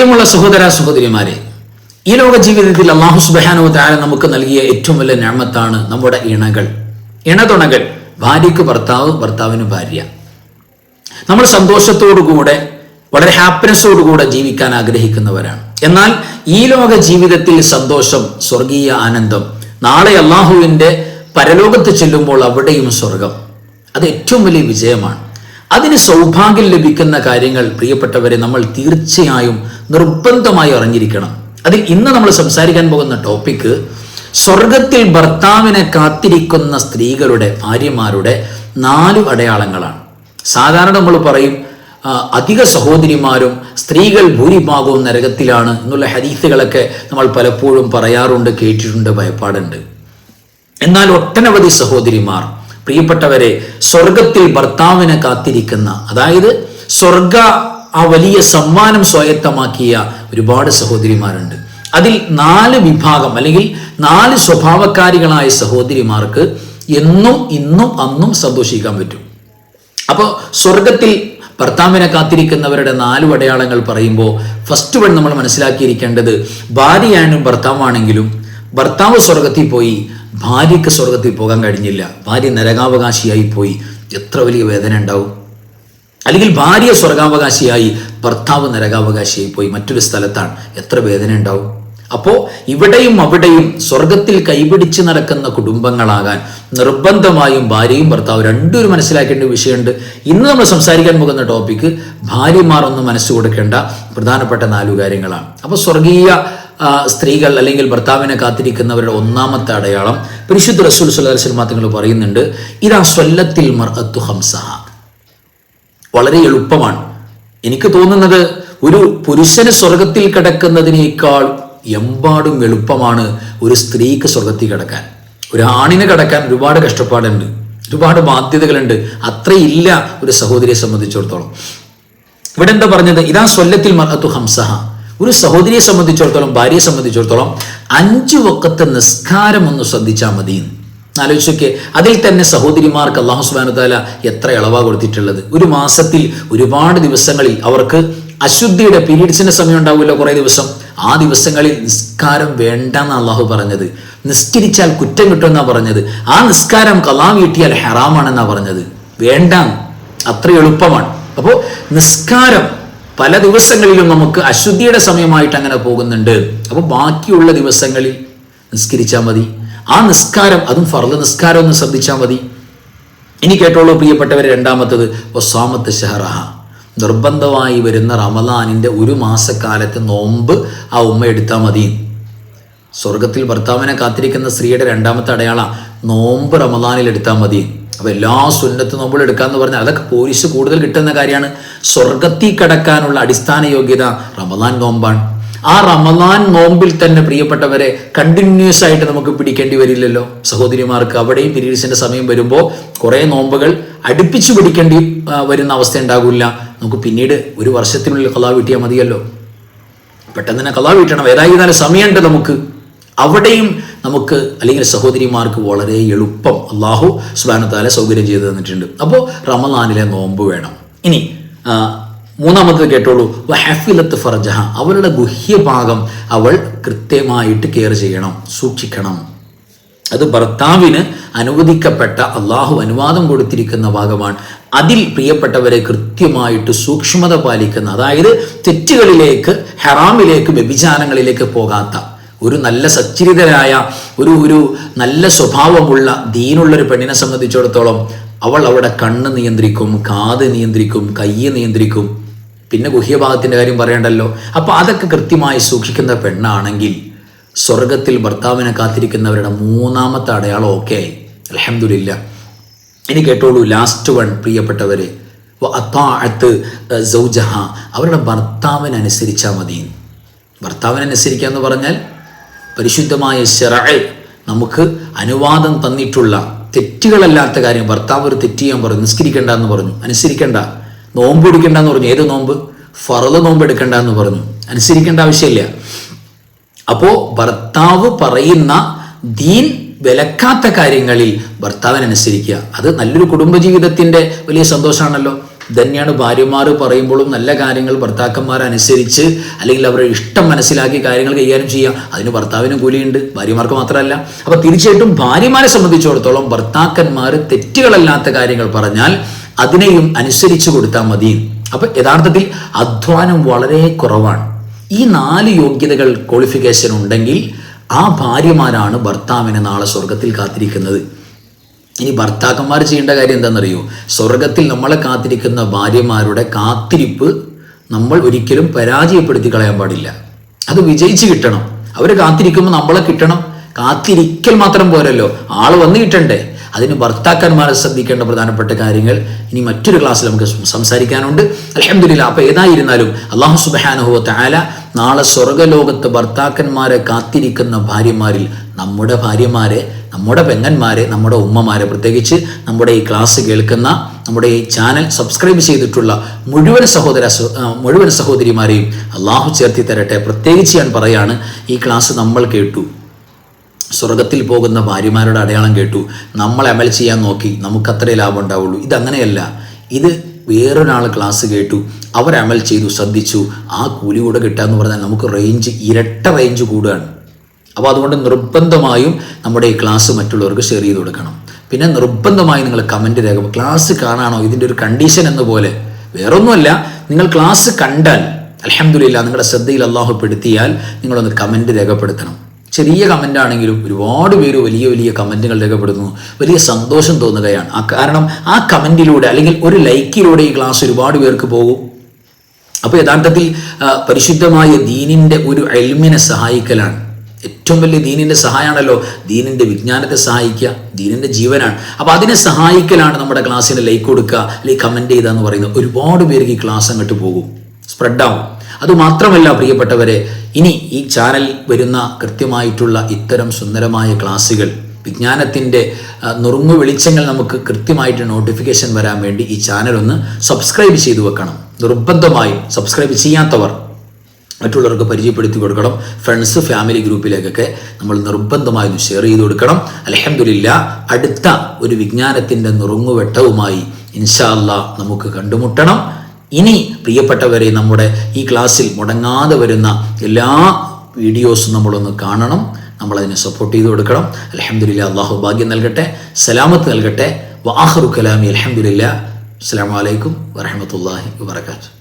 പ്രിയമുള്ള സഹോദര സഹോദരിമാരെ ഈ ലോക ജീവിതത്തിൽ അള്ളാഹു സുബാനോ താര നമുക്ക് നൽകിയ ഏറ്റവും വലിയ ഞാമത്താണ് നമ്മുടെ ഇണകൾ. ഇണതുണകൾ ഭാര്യയ്ക്ക് ഭർത്താവ് ഭർത്താവിന് ഭാര്യ. നമ്മൾ സന്തോഷത്തോടുകൂടെ വളരെ ഹാപ്പിനെസ്സോടുകൂടെ ജീവിക്കാൻ ആഗ്രഹിക്കുന്നവരാണ്. എന്നാൽ ഈ ലോക ജീവിതത്തിൽ സന്തോഷം സ്വർഗീയ ആനന്ദം നാളെ അള്ളാഹുവിന്റെ പരലോകത്ത് ചെല്ലുമ്പോൾ അവിടെയും സ്വർഗം. അത് ഏറ്റവും വലിയ വിജയമാണ്. അതിന് സൗഭാഗ്യം ലഭിക്കുന്ന കാര്യങ്ങൾ പ്രിയപ്പെട്ടവരെ നമ്മൾ തീർച്ചയായും നിർബന്ധമായി അറിഞ്ഞിരിക്കണം. അതിൽ ഇന്ന് നമ്മൾ സംസാരിക്കാൻ പോകുന്ന ടോപ്പിക്ക് സ്വർഗത്തിൽ ഭർത്താവിനെ കാത്തിരിക്കുന്ന സ്ത്രീകളുടെ ഭാര്യമാരുടെ നാല് അടയാളങ്ങളാണ്. സാധാരണ നമ്മൾ പറയും അധിക സഹോദരിമാരും സ്ത്രീകൾ ഭൂരിഭാഗവും നരകത്തിലാണ് എന്നുള്ള ഹരീത്തുകളൊക്കെ നമ്മൾ പലപ്പോഴും പറയാറുണ്ട് കേട്ടിട്ടുണ്ട് ഭയപ്പാടുണ്ട്. എന്നാൽ ഒട്ടനവധി സഹോദരിമാർ പ്രിയപ്പെട്ടവരെ സ്വർഗത്തിൽ ഭർത്താവിനെ കാത്തിരിക്കുന്ന അതായത് സ്വർഗ ആ വലിയ സമ്മാനം സ്വായത്തമാക്കിയ ഒരുപാട് സഹോദരിമാരുണ്ട്. അതിൽ നാല് വിഭാഗം അല്ലെങ്കിൽ നാല് സ്വഭാവക്കാരികളായ സഹോദരിമാർക്ക് എന്നും ഇന്നും അന്നും സന്തോഷിക്കാൻ പറ്റും. അപ്പോൾ സ്വർഗത്തിൽ ഭർത്താവിനെ കാത്തിരിക്കുന്നവരുടെ നാല് അടയാളങ്ങൾ പറയുമ്പോൾ ഫസ്റ്റ് വൺ നമ്മൾ മനസ്സിലാക്കിയിരിക്കേണ്ടത് ഭാര്യയാനും ഭർത്താവാണെങ്കിലും ഭർത്താവ് സ്വർഗത്തിൽ പോയി ഭാര്യയ്ക്ക് സ്വർഗത്തിൽ പോകാൻ കഴിഞ്ഞില്ല. ഭാര്യ നരകാവകാശിയായി പോയി. എത്ര വലിയ വേദന ഉണ്ടാവും. അല്ലെങ്കിൽ ഭാര്യ സ്വർഗാവകാശിയായി ഭർത്താവ് നരകാവകാശിയായി പോയി മറ്റൊരു സ്ഥലത്താണ്. എത്ര വേദന ഉണ്ടാവും? അപ്പോൾ ഇവിടെയും അവിടെയും സ്വർഗത്തിൽ കൈപിടിച്ച് നടക്കുന്ന കുടുംബങ്ങളാകാൻ നിർബന്ധമായും ഭാര്യയും ഭർത്താവും രണ്ടുപേരും മനസ്സിലാക്കേണ്ട വിഷയമുണ്ട്. ഇന്ന് നമ്മൾ സംസാരിക്കാൻ പോകുന്ന ടോപ്പിക്ക് ഭാര്യമാർ ഒന്ന് മനസ്സ് കൊടുക്കേണ്ട പ്രധാനപ്പെട്ട നാലു കാര്യങ്ങളാണ്. അപ്പോൾ സ്വർഗീയ സ്ത്രീകൾ അല്ലെങ്കിൽ ഭർത്താവിനെ കാത്തിരിക്കുന്നവരുടെ ഒന്നാമത്തെ അടയാളം പരിശുദ്ധ റസൂൽ സുല്ലാ തങ്ങൾ പറയുന്നുണ്ട് ഇതാ സ്വല്ലത്തിൽ മർ അത്തു ഹംസഹ വളരെ എളുപ്പമാണ്. എനിക്ക് തോന്നുന്നത് ഒരു പുരുഷന് സ്വർഗത്തിൽ കിടക്കുന്നതിനേക്കാൾ എമ്പാടും എളുപ്പമാണ് ഒരു സ്ത്രീക്ക് സ്വർഗത്തിൽ കിടക്കാൻ. ഒരു ആണിന് കിടക്കാൻ ഒരുപാട് കഷ്ടപ്പാടുണ്ട്. ഒരുപാട് ബാധ്യതകളുണ്ട്. അത്രയില്ല ഒരു സഹോദരിയെ സംബന്ധിച്ചിടത്തോളം. ഇവിടെ എന്താ പറഞ്ഞത്? ഇതാ സ്വല്ലത്തിൽ മറത്തു ഹംസഹ ഒരു സഹോദരിയെ സംബന്ധിച്ചിടത്തോളം ഭാര്യയെ സംബന്ധിച്ചിടത്തോളം അഞ്ചു വക്കത്തെ നിസ്കാരം ഒന്ന് ശ്രദ്ധിച്ചാൽ മതി ആലോചിച്ചൊക്കെ. അതിൽ തന്നെ സഹോദരിമാർക്ക് അള്ളാഹു സുബാനു താല എത്ര ഇളവാ കൊടുത്തിട്ടുള്ളത്. ഒരു മാസത്തിൽ ഒരുപാട് ദിവസങ്ങളിൽ അവർക്ക് അശുദ്ധിയുടെ പീരീഡ്സിന്റെ സമയം ഉണ്ടാവില്ല കുറേ ദിവസം. ആ ദിവസങ്ങളിൽ നിസ്കാരം വേണ്ടെന്ന് അള്ളാഹു പറഞ്ഞത്. നിസ്കരിച്ചാൽ കുറ്റം കിട്ടുമെന്നാ പറഞ്ഞത്. ആ നിസ്കാരം കലാം വീട്ടിയാൽ ഹെറാമാണെന്നാ പറഞ്ഞത്. വേണ്ട. അത്ര എളുപ്പമാണ്. അപ്പോൾ നിസ്കാരം പല ദിവസങ്ങളിലും നമുക്ക് അശുദ്ധിയുടെ സമയമായിട്ട് അങ്ങനെ പോകുന്നുണ്ട്. അപ്പോൾ ബാക്കിയുള്ള ദിവസങ്ങളിൽ നിസ്കരിച്ചാൽ മതി. ആ നിസ്കാരം അതും ഫർദ് നിസ്കാരം ഒന്ന് ശ്രദ്ധിച്ചാൽ മതി. ഇനി കേട്ടോളൂ പ്രിയപ്പെട്ടവരെ രണ്ടാമത്തത്. ഒസാമത്ത് ഷെഹറഹ. നിർബന്ധമായി വരുന്ന റമദാനിന്റെ ഒരു മാസക്കാലത്ത് നോമ്പ് ആ ഉമ്മ എടുത്താൽ മതി. സ്വർഗത്തിൽ ഭർത്താവിനെ കാത്തിരിക്കുന്ന സ്ത്രീയുടെ രണ്ടാമത്തെ അടയാള നോമ്പ് റമദാനിൽ എടുത്താൽ മതി. അപ്പോൾ എല്ലാ സുന്നത്ത് നോമ്പുകൾ എടുക്കാന്ന് പറഞ്ഞാൽ അതൊക്കെ പോലീസ് കൂടുതൽ കിട്ടുന്ന കാര്യമാണ്. സ്വർഗത്തിൽ കടക്കാനുള്ള അടിസ്ഥാന യോഗ്യത റമദാൻ നോമ്പാണ്. ആ റമദാൻ നോമ്പിൽ തന്നെ പ്രിയപ്പെട്ടവരെ കണ്ടിന്യൂസ് ആയിട്ട് നമുക്ക് പിടിക്കേണ്ടി വരില്ലല്ലോ. സഹോദരിമാർക്ക് അവിടെയും പിരീഡ്സിന്റെ സമയം വരുമ്പോൾ കുറേ നോമ്പുകൾ അടുപ്പിച്ചു പിടിക്കേണ്ടി വരുന്ന അവസ്ഥ ഉണ്ടാകില്ല നമുക്ക് പിന്നീട് ഒരു വർഷത്തിനുള്ളിൽ കലാ വീട്ടിയാൽ മതിയല്ലോ. പെട്ടെന്ന് തന്നെ കലാ വീട്ടണം. ഏതായിരുന്നാലും സമയമുണ്ട് നമുക്ക്. അവിടെയും നമുക്ക് അല്ലെങ്കിൽ സഹോദരിമാർക്ക് വളരെ എളുപ്പം അള്ളാഹു സുബാനത്താലെ സൗകര്യം ചെയ്തു തന്നിട്ടുണ്ട്. അപ്പോൾ റമദാനിലെ നോമ്പ് വേണം. ഇനി മൂന്നാമത്തത് കേട്ടോളൂ. ഹഫിലത്ത് ഫർജഹ. അവളുടെ ഗുഹ്യഭാഗം അവൾ കൃത്യമായിട്ട് കെയർ ചെയ്യണം സൂക്ഷിക്കണം. അത് ഭർത്താവിന് അനുവദിക്കപ്പെട്ട അള്ളാഹു അനുവാദം കൊടുത്തിരിക്കുന്ന ഭാഗമാണ്. അതിൽ പ്രിയപ്പെട്ടവരെ കൃത്യമായിട്ട് സൂക്ഷ്മത പാലിക്കുന്ന അതായത് തെറ്റുകളിലേക്ക് ഹെറാമിലേക്ക് വ്യഭിചാരങ്ങളിലേക്ക് പോകാത്ത ഒരു നല്ല സച്ചരിതരായ ഒരു ഒരു നല്ല സ്വഭാവമുള്ള ദീനുള്ള ഒരു പെണ്ണിനെ സംബന്ധിച്ചിടത്തോളം അവൾ അവിടെ കണ്ണ് നിയന്ത്രിക്കും കാത് നിയന്ത്രിക്കും കൈ നിയന്ത്രിക്കും. പിന്നെ ഗുഹ്യഭാഗത്തിന്റെ കാര്യം പറയണ്ടല്ലോ? അപ്പോൾ അതൊക്കെ കൃത്യമായി സൂക്ഷിക്കുന്ന പെണ്ണാണെങ്കിൽ സ്വർഗത്തിൽ ഭർത്താവിനെ കാത്തിരിക്കുന്നവരുടെ മൂന്നാമത്തെ അടയാളം ഓക്കെ ആയി. അലഹമില്ല ഇനി കേട്ടോളൂ ലാസ്റ്റ് വൺ പ്രിയപ്പെട്ടവരെ. അത്താഴത്ത് സൗജഹ. അവരുടെ ഭർത്താവിനനുസരിച്ചാൽ മതി. ഭർത്താവിനനുസരിക്കുക എന്ന് പറഞ്ഞാൽ പരിശുദ്ധമായ ശറഅ് നമുക്ക് അനുവാദം തന്നിട്ടുള്ള തെറ്റുകളല്ലാത്ത കാര്യം. ഭർത്താവ് ഒരു തെറ്റ് ചെയ്യാൻ പറഞ്ഞു നിസ്കരിക്കേണ്ട എന്ന് പറഞ്ഞു. അനുസരിക്കണ്ട. നോമ്പ് എടുക്കേണ്ടെന്ന് പറഞ്ഞു. ഏത് നോമ്പ്? ഫറത് നോമ്പ് എടുക്കേണ്ട എന്ന് പറഞ്ഞു. അനുസരിക്കേണ്ട ആവശ്യമില്ല. അപ്പോ ഭർത്താവ് പറയുന്ന ദീൻ വിലക്കാത്ത കാര്യങ്ങളിൽ ഭർത്താവിനനുസരിക്കുക. അത് നല്ലൊരു കുടുംബജീവിതത്തിന്റെ വലിയ സന്തോഷമാണല്ലോ. തന്നെയാണ് ഭാര്യമാർ പറയുമ്പോഴും നല്ല കാര്യങ്ങൾ ഭർത്താക്കന്മാരനുസരിച്ച് അല്ലെങ്കിൽ അവരുടെ ഇഷ്ടം മനസ്സിലാക്കി കാര്യങ്ങൾ കൈകാര്യം ചെയ്യുക. അതിന് ഭർത്താവിനും കൂലിയുണ്ട്. ഭാര്യമാർക്ക് മാത്രമല്ല. അപ്പോൾ തീർച്ചയായിട്ടും ഭാര്യമാരെ സംബന്ധിച്ചിടത്തോളം ഭർത്താക്കന്മാർ തെറ്റുകളല്ലാത്ത കാര്യങ്ങൾ പറഞ്ഞാൽ അതിനെയും അനുസരിച്ചു കൊടുത്താൽ മതി. അപ്പൊ യഥാർത്ഥത്തിൽ അധ്വാനം വളരെ കുറവാണ്. ഈ നാല് യോഗ്യതകൾ ക്വാളിഫിക്കേഷൻ ഉണ്ടെങ്കിൽ ആ ഭാര്യമാരാണ് ഭർത്താവിനെ നാളെ സ്വർഗത്തിൽ കാത്തിരിക്കുന്നത്. ഇനി ഭർത്താക്കന്മാർ ചെയ്യേണ്ട കാര്യം എന്താണെന്നറിയോ? സ്വർഗത്തിൽ നമ്മളെ കാത്തിരിക്കുന്ന ഭാര്യമാരുടെ കാത്തിരിപ്പ് നമ്മൾ ഒരിക്കലും പരാജയപ്പെടുത്തി കളയാൻ പാടില്ല. അത് വിജയിച്ച് കിട്ടണം. അവർ കാത്തിരിക്കുമ്പോൾ നമ്മളെ കിട്ടണം. കാത്തിരിക്കൽ മാത്രം പോരല്ലോ. ആൾ വന്ന് കിട്ടണ്ടേ? അതിന് ഭർത്താക്കന്മാരെ ശ്രദ്ധിക്കേണ്ട പ്രധാനപ്പെട്ട കാര്യങ്ങൾ. ഇനി മറ്റൊരു ക്ലാസ്സിൽ നമുക്ക് സംസാരിക്കാനുണ്ട്. അലഹമില്ല അപ്പോൾ ഏതായിരുന്നാലും അള്ളാഹു സുബാനുഹോ താല നാളെ സ്വർഗലോകത്ത് ഭർത്താക്കന്മാരെ കാത്തിരിക്കുന്ന ഭാര്യമാരിൽ നമ്മുടെ ഭാര്യമാരെ നമ്മുടെ പെങ്ങന്മാരെ നമ്മുടെ ഉമ്മമാരെ പ്രത്യേകിച്ച് നമ്മുടെ ഈ ക്ലാസ് കേൾക്കുന്ന നമ്മുടെ ഈ ചാനൽ സബ്സ്ക്രൈബ് ചെയ്തിട്ടുള്ള മുഴുവൻ സഹോദര മുഴുവൻ സഹോദരിമാരെയും അള്ളാഹു ചേർത്തി തരട്ടെ. പ്രത്യേകിച്ച് ഞാൻ പറയാണ് ഈ ക്ലാസ് നമ്മൾ കേട്ടു. സ്വർഗത്തിൽ പോകുന്ന ഭാര്യമാരുടെ അടയാളം കേട്ടു. നമ്മൾ അമൽ ചെയ്യാൻ നോക്കി. നമുക്കത്രേ ലാഭം ഉണ്ടാവുള്ളൂ. ഇതങ്ങനെയല്ല. ഇത് വേറൊരാൾ ക്ലാസ് കേട്ടു. അവർ അമൽ ചെയ്തു ശ്രദ്ധിച്ചു. ആ കൂലി കൂടെ കിട്ടാന്ന് പറഞ്ഞാൽ നമുക്ക് റേഞ്ച് ഇരട്ട റേഞ്ച് കൂടുകയാണ്. അപ്പോൾ അതുകൊണ്ട് നിർബന്ധമായും നമ്മുടെ ഈ ക്ലാസ് മറ്റുള്ളവർക്ക് ഷെയർ ചെയ്ത് കൊടുക്കണം. പിന്നെ നിർബന്ധമായും നിങ്ങൾ കമന്റ് രേഖ ക്ലാസ് കാണാണോ? ഇതിന്റെ ഒരു കണ്ടീഷൻ എന്ന പോലെ. വേറൊന്നുമല്ല. നിങ്ങൾ ക്ലാസ് കണ്ടാൽ അലഹമില്ല നിങ്ങളുടെ ശ്രദ്ധയിൽ അള്ളാഹുപ്പെടുത്തിയാൽ നിങ്ങളൊന്ന് കമന്റ് രേഖപ്പെടുത്തണം. ചെറിയ കമന്റ് ആണെങ്കിലും ഒരുപാട് പേര് വലിയ വലിയ കമന്റുകൾ രേഖപ്പെടുത്തുന്നു. വലിയ സന്തോഷം തോന്നുകയാണ്. ആ കാരണം ആ കമന്റിലൂടെ അല്ലെങ്കിൽ ഒരു ലൈക്കിലൂടെ ഈ ക്ലാസ് ഒരുപാട് പേർക്ക് പോകും. അപ്പോൾ യഥാർത്ഥത്തിൽ പരിശുദ്ധമായ ദീനിന്റെ ഒരു എൽമിനെ സഹായിക്കലാണ്. ഏറ്റവും വലിയ ദീനിന്റെ സഹായമാണല്ലോ ദീനിന്റെ വിജ്ഞാനത്തെ സഹായിക്കുക ദീനിന്റെ ജീവനാണ്. അപ്പോൾ അതിനെ സഹായിക്കലാണ് നമ്മുടെ ക്ലാസ്സിന് ലൈക്ക് കൊടുക്കുക അല്ലെങ്കിൽ കമന്റ് ചെയ്യുക എന്ന് പറയുന്നത്. ഒരുപാട് പേർക്ക് ഈ ക്ലാസ് അങ്ങോട്ട് പോകും. സ്പ്രെഡാവും അതുമാത്രമല്ല പ്രിയപ്പെട്ടവരെ ഇനി ഈ ചാനൽ വരുന്ന കൃത്യമായിട്ടുള്ള ഇത്തരം സുന്ദരമായ ക്ലാസ്സുകൾ വിജ്ഞാനത്തിന്റെ നുറുങ്ങു വെളിച്ചങ്ങൾ നമുക്ക് കൃത്യമായിട്ട് നോട്ടിഫിക്കേഷൻ വരാൻ വേണ്ടി ഈ ചാനൽ ഒന്ന് സബ്സ്ക്രൈബ് ചെയ്തു വെക്കണം. നിർബന്ധമായും സബ്സ്ക്രൈബ് ചെയ്യാത്തവർ മറ്റുള്ളവർക്ക് പരിചയപ്പെടുത്തി കൊടുക്കണം. ഫ്രണ്ട്സ് ഫാമിലി ഗ്രൂപ്പിലേക്കൊക്കെ നമ്മൾ നിർബന്ധമായും ഷെയർ ചെയ്ത് കൊടുക്കണം. അലഹമില്ല അടുത്ത ഒരു വിജ്ഞാനത്തിന്റെ നുറുങ്ങുവെട്ടവുമായി ഇൻഷാല്ല നമുക്ക് കണ്ടുമുട്ടണം. ഇനി പ്രിയപ്പെട്ടവരെ നമ്മുടെ ഈ ക്ലാസ്സിൽ മുടങ്ങാതെ വരുന്ന എല്ലാ വീഡിയോസും നമ്മളൊന്ന് കാണണം. നമ്മളതിനെ സപ്പോർട്ട് ചെയ്ത് കൊടുക്കണം. അലഹമില്ല അള്ളാഹു ഭാഗ്യം നൽകട്ടെ സലാമത്ത് നൽകട്ടെ. വാഹറു കലാമി അലഹമില്ല അസ്സാം വലൈക്കും വരഹമത്തല്ലാഹി വാത്തു